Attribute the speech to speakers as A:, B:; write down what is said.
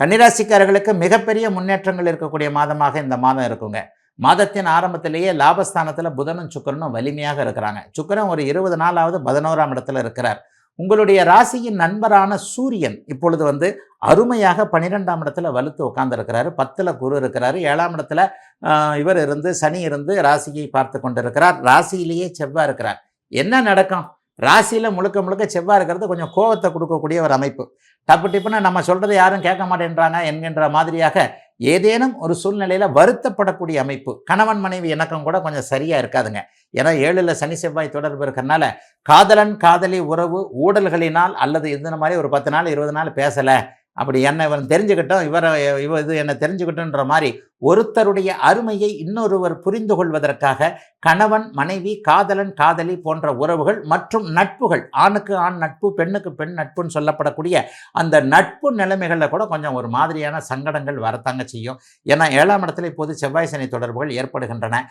A: கன்னிராசிக்காரர்களுக்கு மிகப்பெரிய முன்னேற்றங்கள் இருக்கக்கூடிய மாதமாக இந்த மாதம் இருக்குங்க. மாதத்தின் ஆரம்பத்திலேயே லாபஸ்தானத்தில் புதனும் சுக்கரனும் வலிமையாக இருக்கிறாங்க. சுக்கரன் ஒரு இருபது நாளாவது பதினோராம் இடத்துல இருக்கிறார். உங்களுடைய ராசியின் நண்பரான சூரியன் இப்பொழுது வந்து அருமையாக பன்னிரெண்டாம் இடத்துல வலுத்து உட்கார்ந்துருக்கிறாரு. பத்தில் குரு இருக்கிறாரு. ஏழாம் இடத்துல இவர் இருந்து சனி இருந்து ராசியை பார்த்து கொண்டிருக்கிறார். ராசியிலேயே செவ்வாய் இருக்கிறார். என்ன நடக்கும்? ராசியில் முழுக்க முழுக்க செவ்வாய் இருக்கிறது கொஞ்சம் கோவத்தை கொடுக்கக்கூடிய ஒரு அமைப்பு. டப்பு டிப்புன்னு நம்ம சொல்கிறத யாரும் கேட்க மாட்டேன்றாங்க என்கின்ற மாதிரியாக ஏதேனும் ஒரு சூழ்நிலையில் வருத்தப்படக்கூடிய அமைப்பு. கணவன் மனைவி இணக்கம் கூட கொஞ்சம் சரியாக இருக்காதுங்க. ஏன்னா ஏழில் சனி செவ்வாய் தொடர்பு இருக்கிறனால காதலன் காதலி உறவு ஊடல்களினால் அல்லது இந்த மாதிரி ஒரு பத்து நாள் இருபது நாள் பேசலை. அப்படி என்ன இவன் தெரிஞ்சுக்கிட்டோம் இவரை இவ இது என்னை தெரிஞ்சுக்கிட்டோன்ற மாதிரி ஒருத்தருடைய அருமையை இன்னொருவர் புரிந்து கொள்வதற்காக கணவன் மனைவி காதலன் காதலி போன்ற உறவுகள் மற்றும் நட்புகள் ஆணுக்கு ஆண் நட்பு பெண்ணுக்கு பெண் நட்புன்னு சொல்லப்படக்கூடிய அந்த நட்பு நிலைமைகளில் கூட கொஞ்சம் ஒரு மாதிரியான சங்கடங்கள் வரத்தாங்க செய்யும். ஏன்னா ஏழாம் இடத்துல இப்போது செவ்வாய் சனி தொடர்புகள் ஏற்படுகின்றன.